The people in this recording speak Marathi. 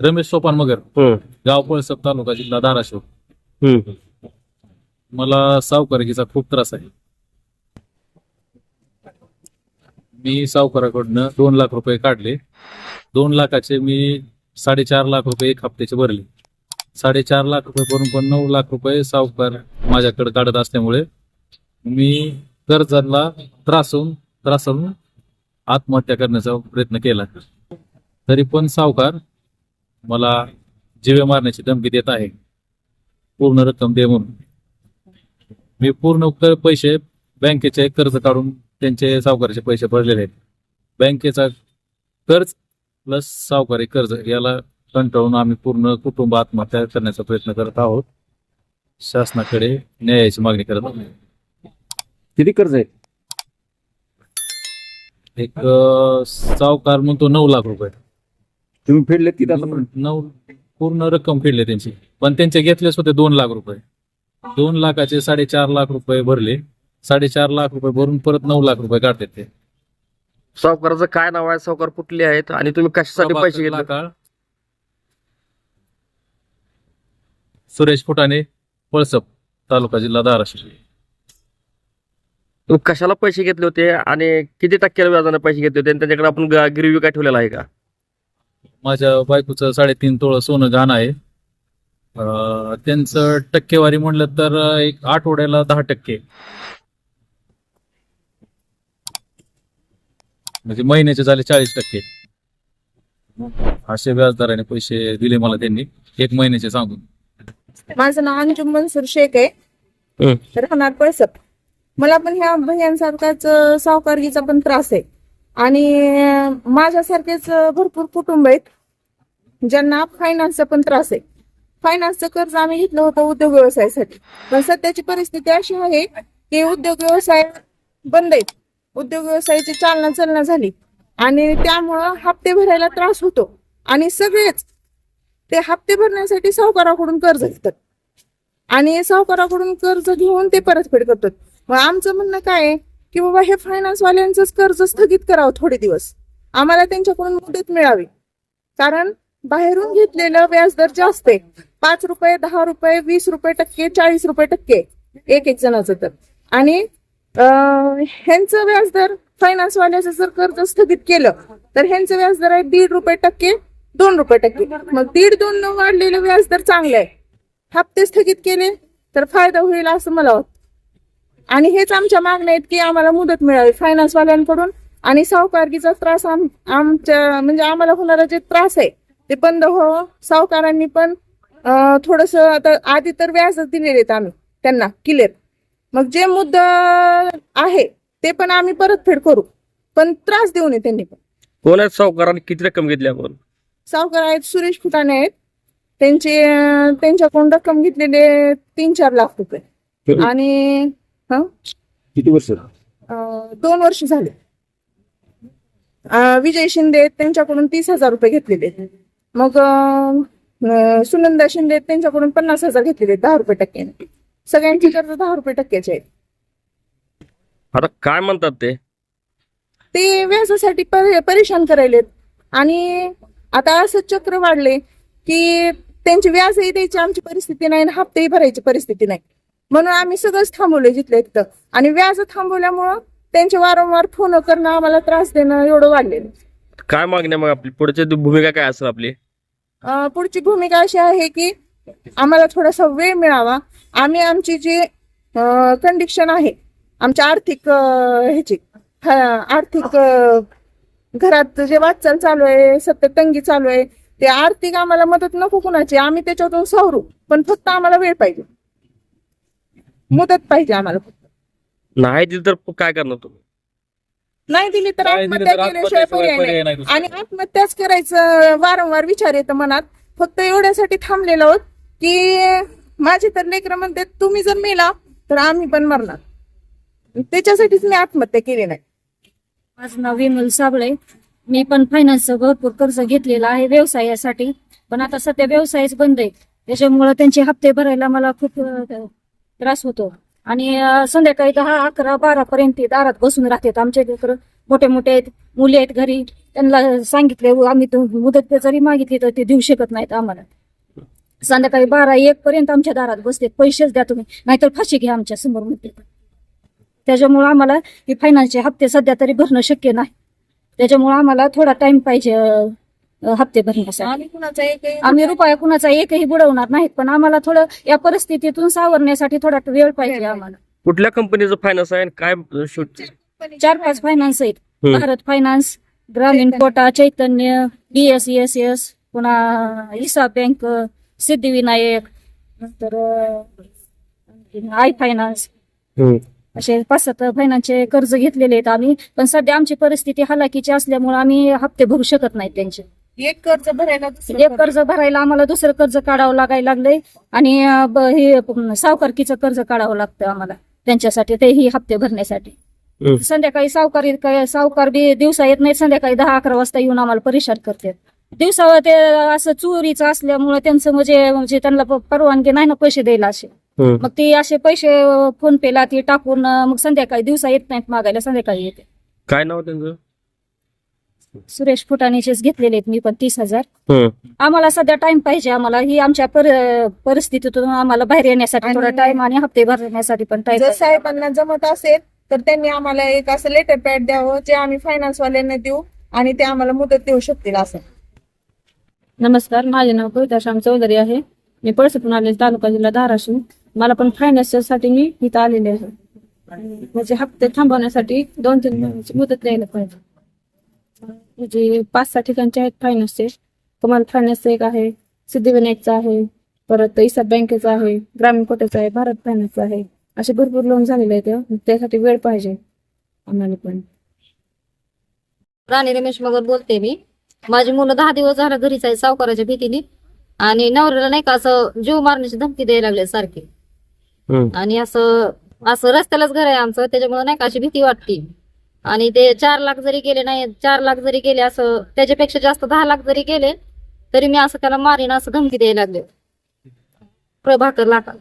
रमेश सोपान मगर. गाव पळसप तालुका जिल्हा धाराशिव. मला सावकारीचा खूप त्रास आहे. मी सावकाराकडनं दोन लाख रुपये काढले. दोन लाखाचे मी साडेचार लाख रुपये एक हप्त्याचे भरले. साडेचार लाख रुपये भरून पण नऊ लाख रुपये सावकार माझ्याकडे काढत असल्यामुळे मी कर्जाला त्रासून त्रासून आत्महत्या करण्याचा प्रयत्न केला. तरी पण सावकार मला जीवे मारण्याची धमकी देत आहे. पूर्ण रक्कम दे म्हणून. मी पूर्ण पैसे बँकेचे कर्ज काढून त्यांचे सावकाराचे पैसे भरलेले आहेत. बँकेचा कर्ज प्लस सावकारी कर्ज याला कंटाळून आम्ही पूर्ण कुटुंब आत्महत्या करण्याचा प्रयत्न करत आहोत. शासनाकडे न्यायाची मागणी करत आहोत. किती कर्ज आहे एक सावकार म्हणतो नऊ लाख रुपये. तुम्ही फेडलेत किती आता नऊ पूर्ण रक्कम फेडली त्यांची. पण त्यांचे घेतलेच होते दोन लाख रुपये. दोन लाखाचे साडेचार लाख रुपये भरले. साडेचार लाख रुपये भरून परत नऊ लाख रुपये काढतात ते. सावकाराचं काय नाव आहे? सावकार कुठले आहेत. आणि तुम्ही कशासाठी पैसे घेतले? लाखाळ सुरेश फुटाणे पळसप तालुका जिल्हा धाराशिव. तुम्ही कशाला पैसे घेतले होते? आणि किती टक्क्याला व्याजाने पैसे घेतले होते? आणि त्याच्याकडे आपण गिरवी काय ठेवलेला आहे का? माझ्या बायकोचं साडेतीन तोळ सोनं गहाण आहे. अं, त्यांचं टक्केवारी म्हणलं तर एक आठवड्याला दहा टक्के. म्हणजे महिन्याचे झाले चाळीस टक्के. असे व्याजदराने पैसे दिले मला त्यांनी एक महिन्याचे सांगून. माझं नाव अंजुम मनसूर शेख आहे. राहणार पळसप. मला पण ह्या भयांसारखाच अं, सावकारकीचा पण त्रास आहे. आणि माझ्यासारखेच भरपूर कुटुंब आहेत ज्यांना फायनान्सचा पण त्रास आहे. फायनान्सचं कर्ज आम्ही घेतलं होतं उद्योग व्यवसायासाठी. पण सध्याची परिस्थिती अशी आहे की उद्योग व्यवसाय बंद आहेत. उद्योग व्यवसायाची चालना चालना झाली. आणि त्यामुळं हप्ते भरायला त्रास होतो. आणि सगळेच ते हप्ते भरण्यासाठी सावकाराकडून कर्ज घेतात. आणि सावकाराकडून कर्ज घेऊन ते परतफेड करतात. मग आमचं म्हणणं काय आहे? की बाबा हे फायनान्सवाल्यांचंच कर्ज स्थगित करावं थोडे दिवस. आम्हाला त्यांच्याकडून मुदत मिळावी. कारण बाहेरून घेतलेलं व्याजदर जास्त आहे. पाच रुपये दहा रुपये वीस रुपये टक्के चाळीस रुपये टक्के. एक एक जणाचं तर. आणि ह्यांचं व्याजदर फायनान्स वाल्याचं जर कर्ज स्थगित केलं तर ह्यांचं व्याजदर आहे दीड रुपये टक्के दोन रुपये टक्के. मग दीड दोन न वाढलेलं व्याजदर चांगलं आहे. हप्ते स्थगित केले तर फायदा होईल असं मला वाटतं. आणि हेच आमच्या मागण्या आहेत की आम्हाला मुदत मिळावी फायनान्स वाल्यांकडून आणि सावकारकीचा त्रास आम आमच्या म्हणजे आम्हाला होणारा जे त्रास आहे ते बंद हो सावकारांनी पण थोडस आता आधी तर व्याज दिलेले आहेत आम्ही त्यांना क्लिअर मग जे मुद्दा आहे ते पण आम्ही परतफेड करू. पण त्रास देऊ नये त्यांनी पण. कोण आहेत सावकाराने? किती रक्कम घेतली आपण? सावकार आहेत सुरेश फुटाणे आहेत. त्यांचे त्यांच्याकडून रक्कम घेतलेले तीन चार लाख रुपये. आणि हं? किती वर्ष अं, दोन वर्ष झाले. अं, विजय शिंदे आहेत, त्यांच्याकडून तीस हजार रुपये घेतलेले. आहेत. मग अं, अं, सुनंदा शिंदे आहेत, त्यांच्याकडून पन्नास हजार घेतलेले दहा रुपये टक्क्याने सगळ्यांची कर्ज दहा रुपये टक्क्याचे आहेत आता काय म्हणतात ते? ते व्याजासाठी परे- परेशान करायलेत. आणि आता असं चक्र वाढले की त्यांची व्याजही द्यायची आमची परिस्थिती नाही आणि हप्तेही भरायची परिस्थिती नाही. म्हणून आम्ही सगळंच थांबवले जिथलं तिथं. आणि व्याज थांबवल्यामुळं त्यांचे वारंवार फोन करणं आम्हाला त्रास देणं एवढं वाढलेलं काय मागण्या मग आपली? पुढची भूमिका काय असेल आपली? अं, पुढची भूमिका अशी आहे की आम्हाला थोडासा वेळ मिळावा. आम्ही आमची जी कंडिशन आहे आमच्या आर्थिक अं, ह्याची हा, आर्थिक अं, घरात जे वाटचाल चालू आहे सतत तंगी चालू आहे ते आर्थिक आम्हाला मदत नको कुणाची. आम्ही त्याच्यातून सावरू पण फक्त आम्हाला वेळ पाहिजे. मुदत पाहिजे आम्हाला फक्त. नाही दिली तर काय करणार तुम्ही? नाही दिली तर दिलं आत्महत्या तर केल्याशिवाय आत्महत्याशिवाय पर्याय नाही पर्याय नाही. दुसरा. आणि आत्महत्याच करायचं वारंवार विचार येतं मनात. फक्त एवढ्यासाठी थांबलेलो आहोत की माझे तर लेकर म्हणतात तुम्ही जर मेला तर आम्ही पण मरणार. त्याच्यासाठीच मी आत्महत्या केली नाही. माझं नाव विमल साबळे मी पण फायनान्सचं भरपूर कर्ज घेतलेलं आहे व्यवसायासाठी. पण आता सध्या व्यवसायच बंद आहे. त्याच्यामुळं त्यांचे हप्ते भरायला मला खूप अं, त्रास होतो. आणि संध्याकाळी दहा अकरा बारा पर्यंत दारात बसून राहतात आमच्याकडे मोठे मोठे आहेत मुले आहेत घरी. त्यांना सांगितले आम्ही मुदत जरी मागितली तर ते देऊ शकत नाहीत आम्हाला. संध्याकाळी बारा एक पर्यंत आमच्या दारात बसते पैसेच द्या तुम्ही नाहीतर फाशी घ्या आमच्यासमोर म्हणते. त्याच्यामुळं आम्हाला हे फायनान्सचे हप्ते सध्या तरी भरणं शक्य नाही. त्याच्यामुळं आम्हाला थोडा टाइम पाहिजे हप्ते भरण्यासाठी. आम्ही रुपया कुणाचा एकही बुडवणार नाहीत पण आम्हाला थोडं या परिस्थितीतून सावरण्यासाठी थोडा वेळ पाहिजे आम्हाला. कुठल्या कंपनीचं फायनान्स आहे आणि काय शूट चार पाच फायनान्स आहेत. हम्म. Bharat finance Grameen Koota Chaitanya BS S S पुन्हा इसा बँक सिद्धिविनायक नंतर अं, आय फायनान्स असे पाच सात फायनान्सचे कर्ज घेतलेले आहेत आम्ही पण सध्या आमची परिस्थिती हलाखीची असल्यामुळे आम्ही हप्ते भरू शकत नाही त्यांचे. एक कर्ज भरायला दुसरं एक कर्ज. भरायला आम्हाला दुसरं कर्ज काढावं लागायला लागलंय. आणि अं, ब- हे अं, सावकारकीचं कर्ज काढावं लागतं आम्हाला. त्यांच्यासाठी तेही हप्ते भरण्यासाठी. संध्याकाळी सावकारी काय सावकार बी दिवसा येत नाही संध्याकाळी दहा अकरा वाजता येऊन आम्हाला परेशान करतात. दिवसा ते असं चोरीचं असल्यामुळे त्यांचं म्हणजे म्हणजे त्यांना प- परवानगी नाही ना पैसे द्यायला असे. मग ते असे पैसे फोन पेला ते टाकून अं, मग संध्याकाळी दिवसा येत नाहीत मागायला संध्याकाळी येते. काय नाव त्यांचं? सुरेश फुटाणेचेच घेतलेले आहेत मी पण तीस हजार. आम्हाला सध्या टाइम पाहिजे आम्हाला ही आमच्या पर परिस्थितीतून आम्हाला बाहेर येण्यासाठी थोडा टाइम आणि हप्ते भरण्यासाठी पण टाइम जर साहेबांना जमत असेल तर त्यांनी आम्हाला एक असं लेटर पॅड द्यावं जे आम्ही फायनान्स वाल्यांना देऊ आणि ते आम्हाला मुदत देऊ शकतील असं. नमस्कार माझे नाव कविता श्याम चौधरी आहे. मी पळसपून आले तालुका जिल्हा धाराशिव. मला पण फायनान्ससाठी मी इथं आलेले आहे. म्हणजे हप्ते थांबवण्यासाठी दोन तीन महिन्याची मुदत द्यायला पाहिजे. म्हणजे पाच सहा ठिकाणचे आहेत फायनान्सचे कमाल फायनान्सचं एक आहे सिद्धिविनायकचं आहे परत इसाद बँकेचं आहे ग्रामीण कोट्याचं आहे भारत फायनान्सचं आहे. असे भरपूर लोन झालेले आहेत त्यासाठी वेळ पाहिजे आम्हाला पण. राणी रमेश मगर बोलते मी. माझी मुलं दहा दिवस झाला घरीच आहे सावकाराच्या भीतीने आणि नवऱ्याला नाही का असं जीव मारण्याची धमकी द्यायला लागले सारखी. आणि असं असं रस्त्यालाच घर आहे आमचं त्याच्यामुळे नाही का अशी भीती वाटते. आणि ते चार लाख जरी गेले नाही चार लाख जरी गेले असं त्याच्यापेक्षा जास्त दहा लाख जरी गेले तरी मी असं त्याला मारीन असं धमकी द्यायला लागले. प्रभाकर लाखा